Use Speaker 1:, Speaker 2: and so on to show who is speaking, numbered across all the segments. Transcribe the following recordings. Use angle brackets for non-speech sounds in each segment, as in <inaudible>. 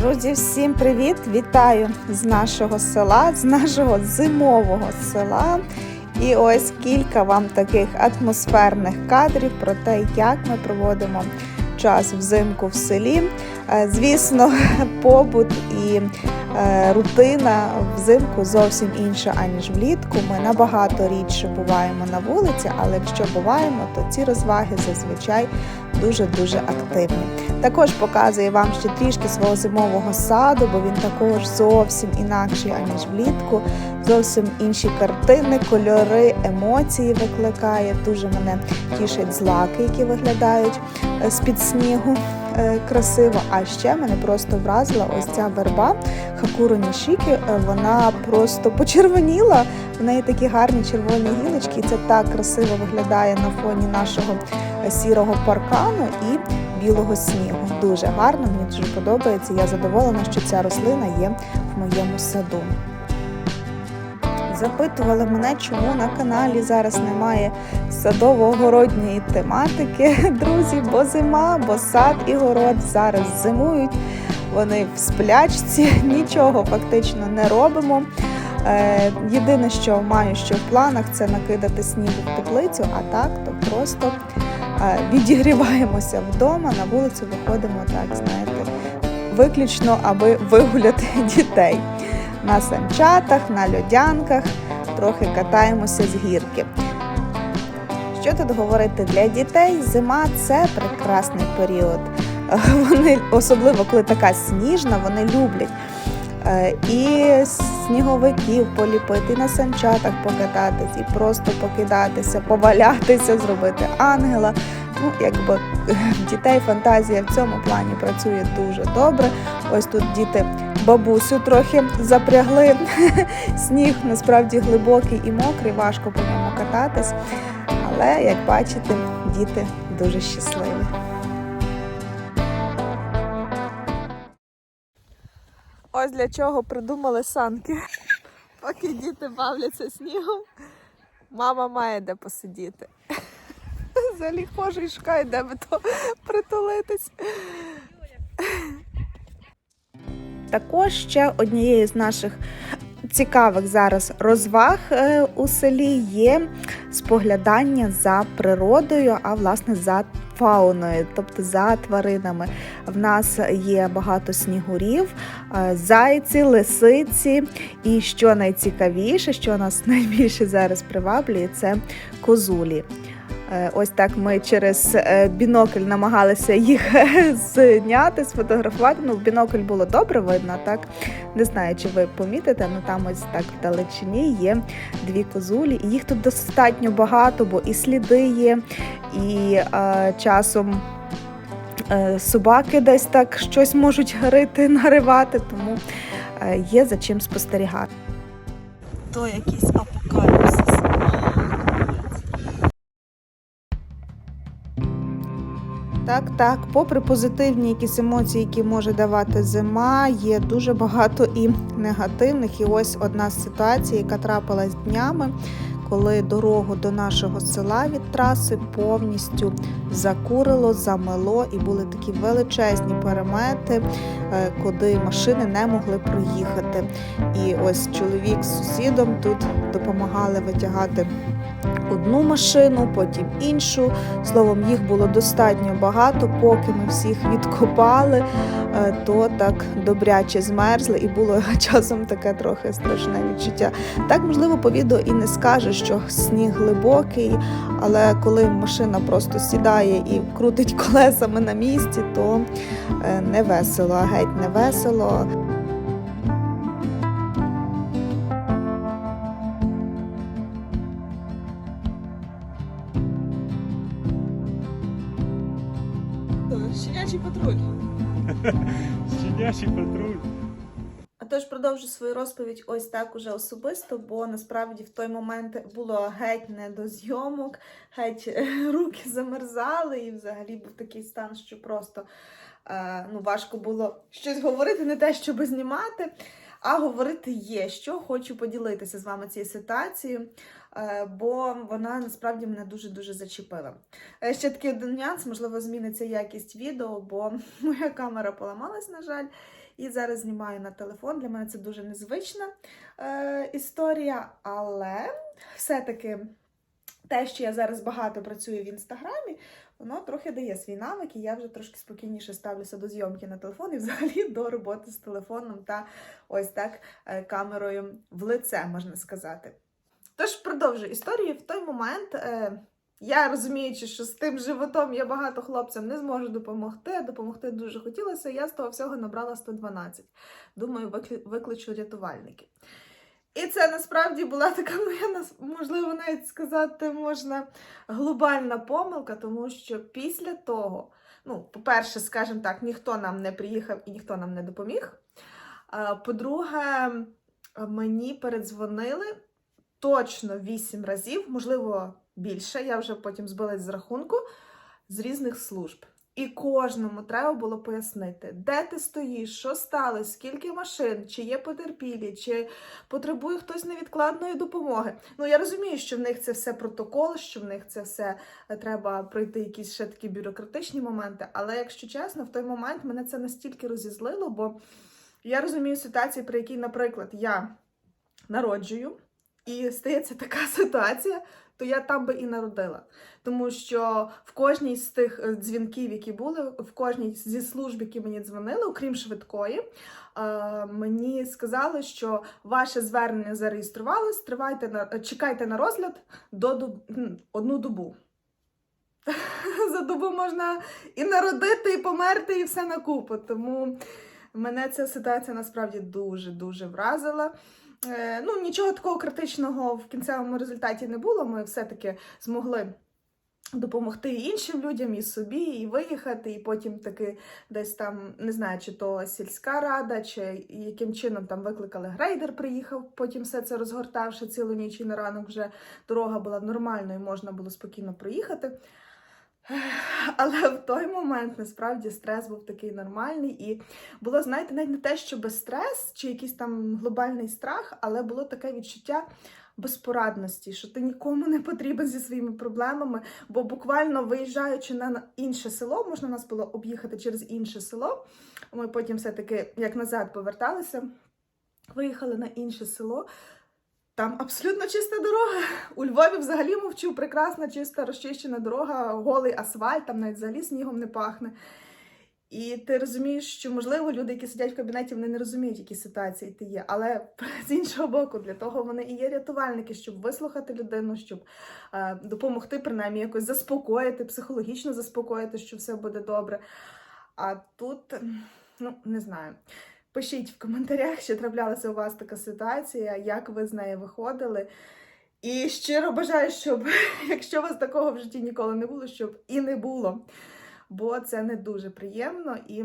Speaker 1: Друзі, всім привіт! Вітаю з нашого села, з нашого зимового села. І ось кілька вам таких атмосферних кадрів про те, як ми проводимо час взимку в селі. Е, Звісно, <laughs> побут і е, рутина взимку зовсім інша, аніж влітку. Ми набагато рідше буваємо на вулиці, але якщо буваємо, то ці розваги зазвичай дуже-дуже активні. Також показує вам ще трішки свого зимового саду, бо він також зовсім інакший, аніж влітку. Зовсім інші картини, кольори, емоції викликає. Дуже мене тішать злаки, які виглядають е, з-під снігу красиво. А ще мене просто вразила ось ця верба Хакуру Нішікі. Е, Вона просто почервоніла. В неї такі гарні червоні гілочки, і це так красиво виглядає на фоні нашого е, сірого паркану і білого снігу. Дуже гарно, мені дуже подобається. Я задоволена, що ця рослина є в моєму саду. Запитували мене, чому на каналі зараз немає садово-городньої тематики. <laughs> Друзі, бо зима, бо сад і город зараз зимують. Вони в сплячці, <laughs> нічого фактично не робимо. Е, Єдине, що маю що в планах, це накидати снігу в теплицю, а так то просто е, відігріваємося вдома, на вулицю виходимо так, знаєте, виключно, аби вигуляти <laughs> дітей. На санчатах, на льодянках, трохи катаємося з гірки. Що тут говорити для дітей? Зима це прекрасний період. Е, <laughs> Вони, особливо коли така сніжна, вони люблять е, і сніговиків поліпити, і на санчатах покататись, і просто покидатися, повалятися, зробити ангела. Ну, якби дітей фантазія в цьому плані працює дуже добре. Ось тут діти бабусю трохи запрягли. <laughs> Сніг насправді глибокий і мокрий, важко по ньому кататись. Але як бачите, діти дуже щасливі. Ось для чого придумали санки. <laughs> Поки діти бавляться снігом, мама має де посидіти. <laughs> Взагалі хожу і шукаю, де би то притулитись. Також ще однією з наших цікавих зараз розваг е, у селі є споглядання за природою, а власне за фауною, тобто за тваринами. В нас є багато снігурів, е, зайці, лисиці. І що найцікавіше, що нас <laughs> найбільше зараз приваблює, це козулі. Е, Ось так ми через е, бінокль намагалися їх <laughs> зняти, сфотографувати. Ну, в бінокль було добре видно, так не знаю, чи ви помітите, ну там ось так в далечині є дві козулі, і їх тут достатньо багато, бо і сліди є, і е, часом. е, Собаки десь так щось можуть рити, <laughs> наривати, тому є за чим спостерігати. То якийсь Так, так, попри позитивні якісь емоції, які може давати зима, є дуже багато і негативних. І ось одна з ситуацій, яка трапилась днями, коли дорогу до нашого села від траси повністю закурило, замело, і були такі величезні перемети, е, куди машини не могли проїхати. І ось чоловік з сусідом тут допомагали витягати одну машину, потім іншу. Словом, їх було достатньо багато. Поки ми всіх відкопали, е, то так добряче змерзли, і було <laughs> часом таке трохи страшне відчуття. Так, можливо, по відео і не скаже, що сніг глибокий, але коли машина просто сідає і крутить <laughs> колесами на місці, то е, не весело, геть не весело.
Speaker 2: Щенячий патруль.
Speaker 1: Тож продовжу свою розповідь ось так уже особисто, бо насправді в той момент було геть не до зйомок, геть е, <laughs> руки замерзали, і взагалі був такий стан, що просто е, ну, важко було щось говорити, не те, щоб знімати, а говорити є, що хочу поділитися з вами цією ситуацією. Е, Бо вона насправді мене дуже-дуже зачепила. Е, Ще такий один нюанс, можливо, зміниться якість відео, бо <laughs> моя камера поламалась, на жаль. І зараз знімаю на телефон. Для мене це дуже незвична е, історія, але все-таки те, що я зараз багато працюю в інстаграмі, воно трохи дає свій навик, і я вже трошки спокійніше ставлюся до зйомки на телефон і <laughs> взагалі до роботи з телефоном та ось так камерою в лице, можна сказати. Тож продовжую історію. В той момент е, я розуміючи, що з тим животом я багато хлопцям не зможу допомогти, допомогти дуже хотілося, я з того всього набрала 112. Думаю, викличу рятувальників. І це насправді була така моя, можливо, навіть сказати можна глобальна помилка, тому що після того, ну, по-перше, скажімо так, ніхто нам не приїхав і ніхто нам не допоміг. По-друге, мені передзвонили точно вісім разів, можливо, більше. Я вже потім збилась з рахунку з різних служб. І кожному треба було пояснити, де ти стоїш, що сталося, скільки машин, чи є потерпілі, чи потребує хтось невідкладної допомоги. Ну я розумію, що в них це все протокол, що в них це все е, треба пройти якісь ще такі бюрократичні моменти. Але якщо чесно, в той момент мене це настільки розізлило, бо я розумію ситуацію, при якій, наприклад, я народжую, і стається така <laughs> ситуація, то я там би і народила. Тому що в кожній з тих е, дзвінків, які були, в кожній зі служб, які мені дзвонили, окрім швидкої, е, мені сказали, що ваше звернення зареєструвалось, тривайте на чекайте на розгляд до доб... одну добу. <laughs> За добу можна і народити, і померти, і все на купу. Тому мене ця ситуація насправді дуже дуже вразила. Е, Ну, нічого такого критичного в кінцевому результаті не було. Ми все-таки змогли допомогти і іншим людям, і собі, і виїхати, і потім таки десь там, не знаю, чи то сільська рада, чи яким чином там викликали грейдер, приїхав, потім все це розгортавши цілу ніч і на ранок вже дорога була нормальною, можна було спокійно проїхати. Але в той момент насправді стрес був такий нормальний, і було, знаєте, навіть не те, що без стрес чи якийсь там глобальний страх, але було таке відчуття безпорадності, що ти нікому не потрібен зі своїми проблемами, бо буквально виїжджаючи на інше село, можна нас було об'їхати через інше село. Ми потім все-таки як назад поверталися, виїхали на інше село. Там абсолютно чиста дорога. У Львові взагалі мовчу, прекрасна, чиста, розчищена дорога, голий асфальт, там навіть взагалі снігом не пахне. І ти розумієш, що можливо люди, які сидять в кабінеті, вони не розуміють, які ситуації ти є. Але <laughs> з іншого боку, для того вони і є рятувальники, щоб вислухати людину, щоб е, допомогти, принаймні якось заспокоїти, психологічно заспокоїти, що все буде добре. А тут, ну не знаю. Пишіть в коментарях, чи траплялася у вас така ситуація, як ви з неї виходили. І щиро бажаю, щоб, <laughs> якщо вас такого в житті ніколи не було, щоб і не було. Бо це не дуже приємно і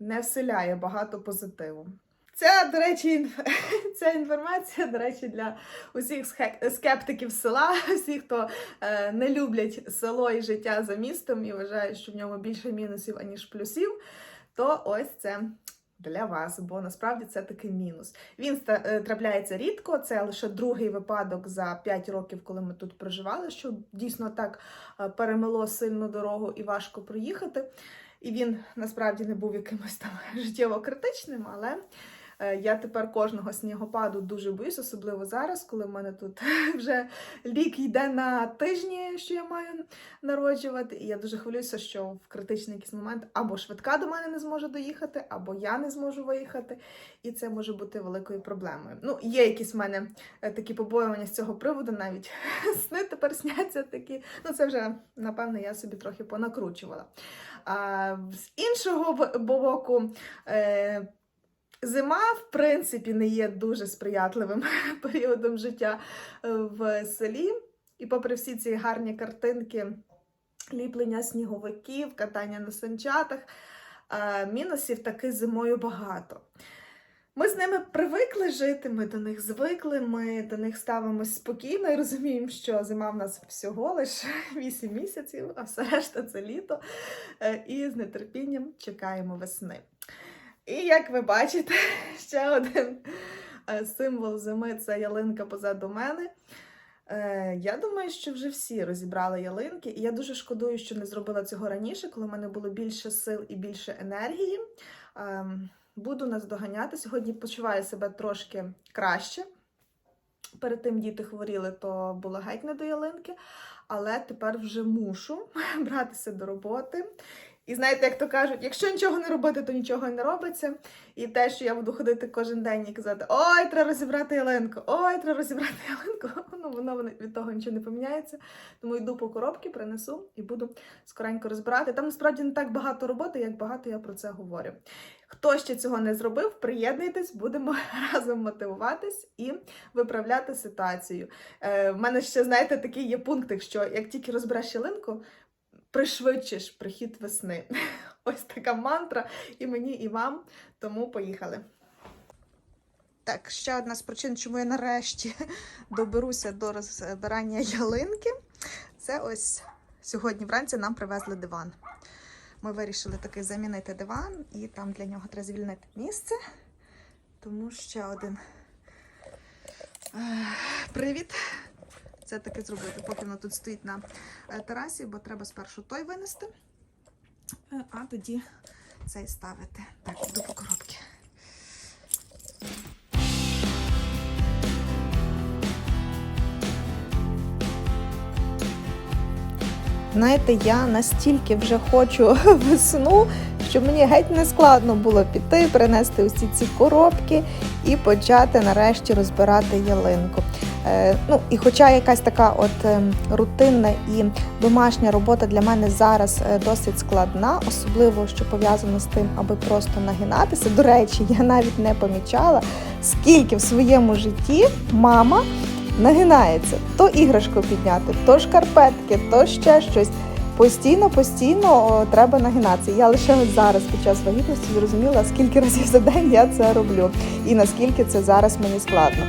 Speaker 1: не вселяє багато позитиву. Це, до речі, <laughs> ця інформація, до речі, для усіх скептиків села, <laughs> всіх, хто е, не люблять село і життя за містом і вважають, що в ньому більше мінусів, аніж плюсів, то ось це для вас, бо насправді це такий мінус. Він е, трапляється рідко, це лише другий випадок за 5 років, коли ми тут проживали, що дійсно так перемило перемело сильну дорогу і важко проїхати. І він насправді не був якимось там <laughs> життєво критичним, але е, я тепер кожного снігопаду дуже боюсь, особливо зараз, коли в мене тут <laughs> вже лік йде на тижні, що я маю народжувати. І я дуже хвилююся, що в критичний якийсь момент або швидка до мене не зможе доїхати, або я не зможу виїхати, і це може бути великою проблемою. Ну, є якісь в мене е, такі побоювання з цього приводу, навіть <laughs> сни тепер сняться такі. Ну, це вже, напевно, я собі трохи понакручувала. А з іншого боку, е, Зима, в принципі, не є дуже сприятливим <laughs> періодом життя е, в селі. І попри всі ці гарні картинки, ліплення сніговиків, катання на санчатах, е, мінусів таки зимою багато. Ми з ними привикли жити, ми до них звикли, ми до них ставимось спокійно і розуміємо, що зима в нас всього лише 8 <laughs> місяців, а все решта це літо. Е, І з нетерпінням чекаємо весни. І як ви бачите, <laughs> ще один е, символ зими це ялинка позаду мене. Е, Я думаю, що вже всі розібрали ялинки, і я дуже шкодую, що не зробила цього раніше, коли в мене було більше сил і більше енергії. Ем, буду наздоганяти. Сьогодні почуваю себе трошки краще. Перед тим діти хворіли, то було геть не до ялинки, але тепер вже мушу <laughs> братися до роботи. І знаєте, як то кажуть, якщо нічого не робити, то нічого не робиться. І те, що я буду ходити кожен день і казати, ой, треба розібрати ялинку, ой, треба розібрати <laughs> ялинку, ну воно від того нічого не поміняється. Тому йду по коробки, принесу і буду скоренько розбирати. Там насправді не так багато роботи, як багато я про це говорю. Хто ще цього не зробив, приєднуйтесь, будемо <laughs> разом мотивуватись і виправляти ситуацію. Е, в мене ще, знаєте, такий є пунктик, що як тільки розбереш ялинку, пришвидшиш прихід весни. <laughs> Ось така мантра і мені, і вам. Тому поїхали. Так, ще одна з причин, чому я нарешті <laughs> доберуся до розбирання ялинки. Це ось сьогодні вранці нам привезли диван. Ми вирішили таки замінити диван, і там для нього треба звільнити місце. Тому ще один е, привід. Це таки зробити, поки воно тут стоїть на е, терасі, бо треба спершу той винести, е, а тоді цей ставити. Так, йду по коробки. Знаєте, я настільки вже хочу <laughs> весну, що мені геть не складно було піти, принести усі ці коробки і почати нарешті розбирати ялинку. Е, ну і хоча якась така от е, рутинна і домашня робота для мене зараз е, досить складна, особливо що пов'язано з тим, аби просто нагинатися. До речі, я навіть не помічала, скільки в своєму житті мама нагинається то іграшку підняти, то шкарпетки, то ще щось. Постійно, постійно о, треба нагинатися. Я лише зараз під час вагітності зрозуміла, скільки разів за день я це роблю, і наскільки це зараз мені складно.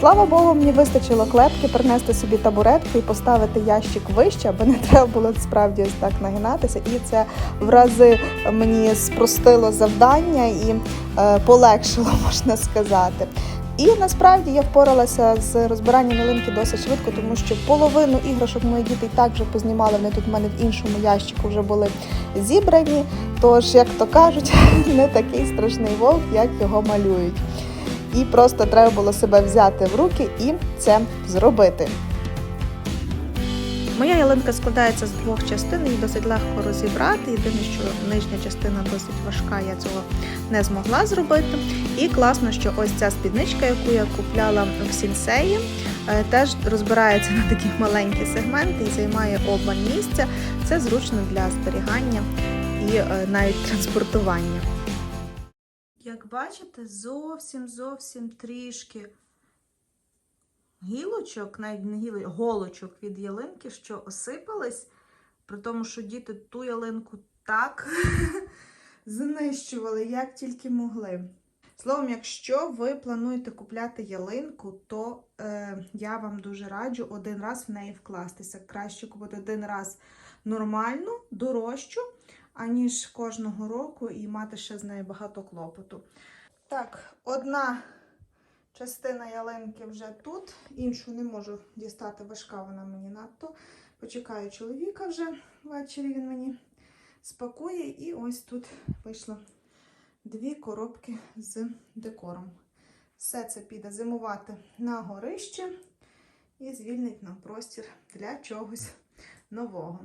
Speaker 1: Слава Богу, мені вистачило клепки принести собі табуретку і поставити ящик вище, аби не треба було справді ось так нагинатися. І це в рази мені спростило завдання і е, полегшило, <laughs> можна сказати. І насправді я впоралася з розбиранням ялинки досить швидко, тому що половину іграшок мої діти і так вже познімали. Вони тут в мене в іншому ящику вже були зібрані. Тож, як то кажуть, <laughs> не такий страшний вовк, як його малюють. І просто треба було себе взяти в руки і це зробити. Моя ялинка складається з двох частин, її досить легко розібрати. Єдине, що нижня частина досить важка, я цього не змогла зробити. І класно, що ось ця спідничка, яку я купляла в сінсеї, е, теж розбирається на такі маленькі сегменти і займає оба місця. Це зручно для зберігання і е, навіть транспортування. Як бачите, зовсім зовсім трішки гілочок, навіть не гілочок, голочок від ялинки, що осипались, при тому, що діти ту ялинку так <laughs> знищували, як тільки могли. Словом, якщо ви плануєте купляти ялинку, то е, я вам дуже раджу один раз в неї вкластися. Краще купити один раз нормальну, дорожчу, аніж кожного року і мати ще з нею багато клопоту. Так, одна частина ялинки вже тут, іншу не можу дістати, важка вона мені надто. Почекаю чоловіка вже ввечері він мені спакує, і ось тут вийшло дві коробки з декором. Все це піде зимувати на горище і звільнить нам простір для чогось нового.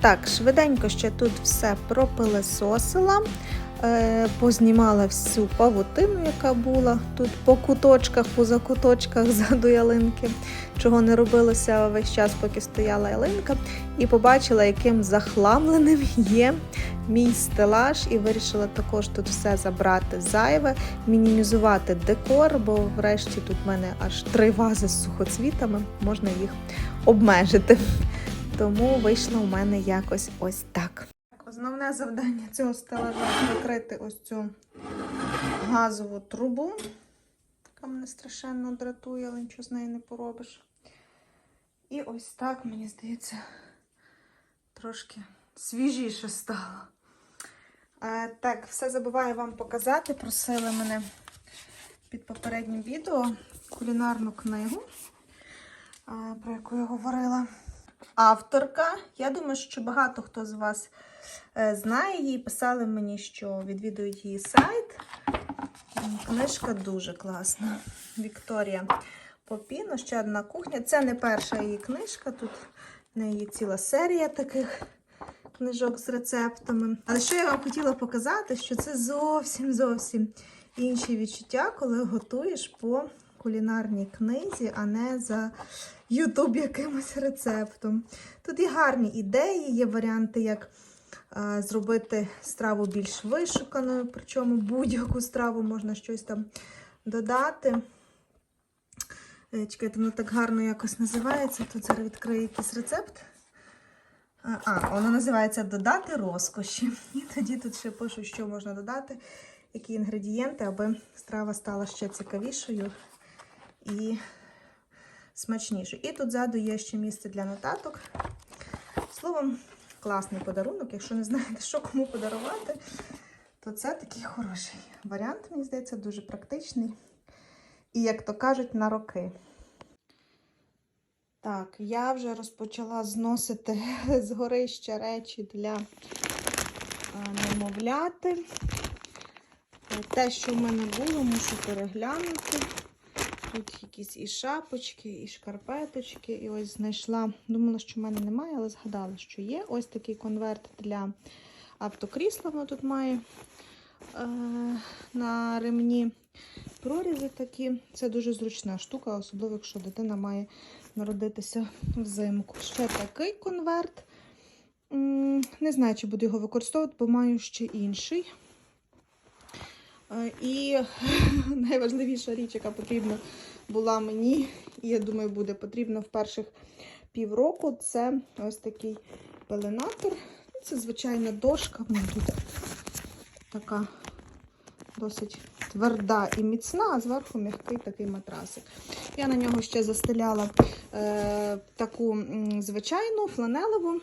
Speaker 1: Так, швиденько ще тут все пропилесосила, е, познімала всю павутину, яка була тут по куточках, по закуточках <laughs> ззаду ялинки, чого не робилося весь час, поки стояла ялинка, і побачила, яким захламленим є мій стелаж, і вирішила також тут все забрати зайве, мінімізувати декор, бо врешті тут в мене аж три вази з сухоцвітами, можна їх обмежити. Тому вийшло у мене якось ось так. Основне завдання цього стелажа закрити ось цю газову трубу, яка мене страшенно дратує, але нічого з нею не поробиш. І ось так, мені здається, трошки свіжіше стало. Е, так, все забуваю вам показати. Просили мене під попереднім відео кулінарну книгу, е, про яку я говорила авторка. Я думаю, що багато хто з вас е, знає її, писали мені, що відвідують її сайт. Книжка дуже класна. Вікторія Попіно, ще одна кухня. Це не перша її книжка, тут в неї ціла серія таких книжок з рецептами. Але що я вам хотіла показати, що це зовсім зовсім інші відчуття, коли готуєш по кулінарній книзі, а не за Ютуб якимось рецептом. Тут є гарні ідеї, є варіанти, як е, зробити страву більш вишуканою, причому будь-яку страву можна щось там додати. Е, Чекайте, воно так гарно якось називається. Тут зараз відкрию якийсь рецепт. А, А, воно називається Додати розкоші. І тоді тут ще пишу, що можна додати, які інгредієнти, аби страва стала ще цікавішою і смачнішою. І тут ззаду є ще місце для нотаток. Словом, класний подарунок. Якщо не знаєте, що кому подарувати, то це такий хороший варіант, мені здається, дуже практичний. І, як то кажуть, на роки. Так, я вже розпочала зносити <laughs> з горища речі для немовляти. Те, що в мене було, мушу переглянути. Тут якісь і шапочки, і шкарпеточки. І ось знайшла. Думала, що в мене немає, але згадала, що є. Ось такий конверт для автокрісла. Воно тут має е, на ремні прорізи такі. Це дуже зручна штука, особливо, якщо дитина має народитися взимку. Ще такий конверт. Не знаю, чи буду його використовувати, бо маю ще інший. Е, І <laughs> найважливіша річ, яка потрібна була мені, і я думаю, буде потрібна в перших півроку, це ось такий пеленатор. Це звичайна дошка. Вона тут така досить тверда і міцна, а зверху м'який такий матрасик. Я на нього ще застеляла е, таку звичайну фланелеву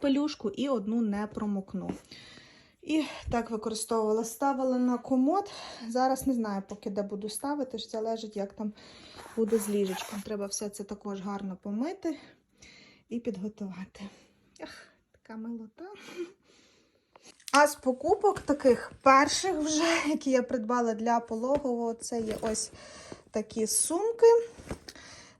Speaker 1: пелюшку і одну не промокну. І так використовувала, ставила на комод. Зараз не знаю, поки де буду ставити, ж залежить, як там буде з ліжечком. Треба все це також гарно помити і підготувати. Ах, така милота. А з покупок таких перших вже, які я придбала для пологового, це є ось такі сумки.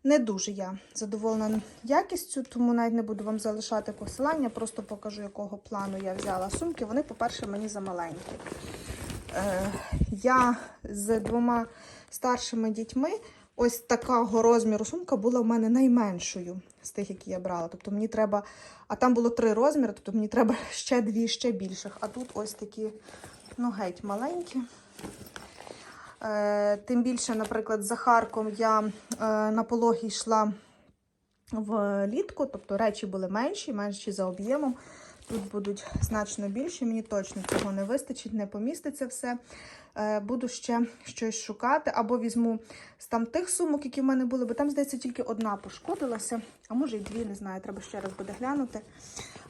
Speaker 1: Не дуже я задоволена якістю, тому навіть не буду вам залишати посилання, просто покажу, якого плану я взяла сумки. Вони, по-перше, мені замаленькі. Е, я з двома старшими дітьми, ось такого розміру сумка була в мене найменшою з тих, які я брала. Тобто мені треба, а там було три розміри, тобто мені треба <laughs> ще дві, ще більших. А тут ось такі, ну, геть маленькі. Е, Тим більше, наприклад, з Захарком я е, на пологі йшла влітку, тобто речі були менші, менші за об'ємом. Тут будуть значно більші, мені точно цього не вистачить, не поміститься все. Е, Буду ще щось шукати, або візьму з там тих сумок, які в мене були, бо там, здається, тільки одна пошкодилася, а може й дві, не знаю, треба ще раз буде глянути.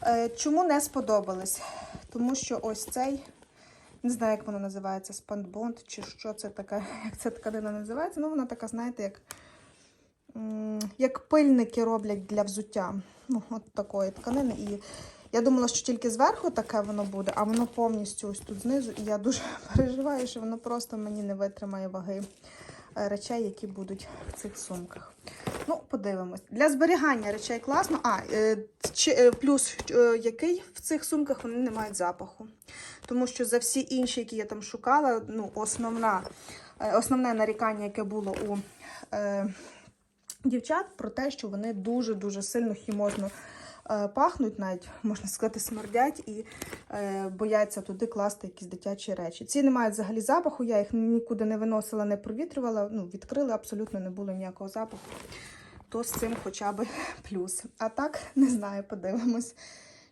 Speaker 1: Е, Чому не сподобались? Тому що ось цей не знаю, як воно називається, спандбонд, чи що це таке, <laughs> як ця тканина називається. Ну, вона така, знаєте, як, як пильники роблять для взуття. Ну, от такої тканини. І я думала, що тільки зверху таке воно буде, а воно повністю ось тут знизу. І я дуже <laughs> переживаю, що воно просто мені не витримає ваги речей, які будуть в цих сумках. Ну, подивимось. Для зберігання речей класно. А, е, е, плюс е, який в цих сумках вони не мають запаху. Тому що за всі інші, які я там шукала, ну, основна, е, основне нарікання, яке було у е, дівчат, про те, що вони дуже-дуже сильно хімозно е, пахнуть, навіть можна сказати, смердять і е, бояться туди класти якісь дитячі речі. Ці не мають взагалі запаху, я їх нікуди не виносила, не провітрювала. Ну, відкрили, абсолютно не було ніякого запаху. То з цим хоча б плюс. А так, не знаю, подивимось,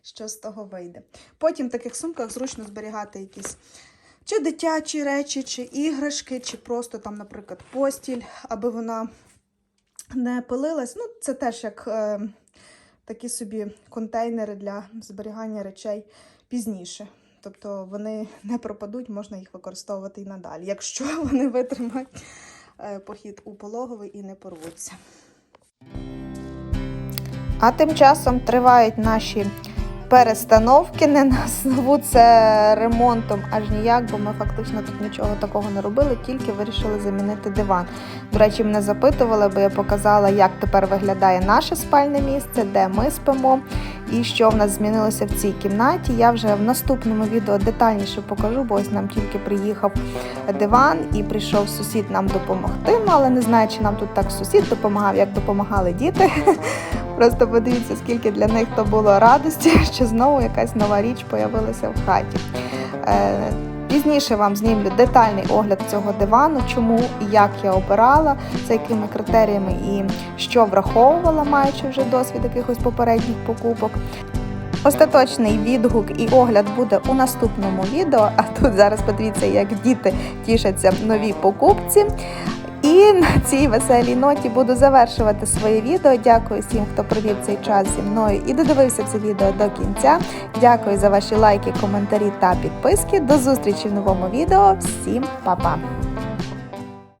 Speaker 1: що з того вийде. Потім в таких сумках зручно зберігати якісь чи дитячі речі, чи іграшки, чи просто там, наприклад, постіль, аби вона не пилилась. Ну, це теж як е, такі собі контейнери для зберігання речей пізніше. Тобто вони не пропадуть, можна їх використовувати і надалі, якщо <laughs> вони витримають е, похід у пологовий і не порвуться. А тим часом тривають наші перестановки. Не назву це ремонтом аж ніяк, бо ми фактично тут нічого такого не робили, тільки вирішили замінити диван. До речі, мене запитували, бо я показала, як тепер виглядає наше спальне місце, де ми спимо і що в нас змінилося в цій кімнаті. Я вже в наступному відео детальніше покажу, бо ось нам тільки приїхав диван і прийшов сусід нам допомогти. Ну, але не знаю, чи нам тут так сусід допомагав, як допомагали діти. <laughs> Просто подивіться, скільки для них то було радості, <laughs> що знову якась нова річ появилася в хаті. Пізніше вам знімлю детальний огляд цього дивану, чому і як я обирала, за якими критеріями і що враховувала, маючи вже досвід якихось попередніх покупок. Остаточний відгук і огляд буде у наступному відео. А тут зараз подивіться, як діти тішаться новій покупці. І на цій веселій ноті буду завершувати своє відео. Дякую всім, хто провів цей час зі мною і додивився це відео до кінця. Дякую за ваші лайки, коментарі та підписки. До зустрічі в новому відео. Всім па-па!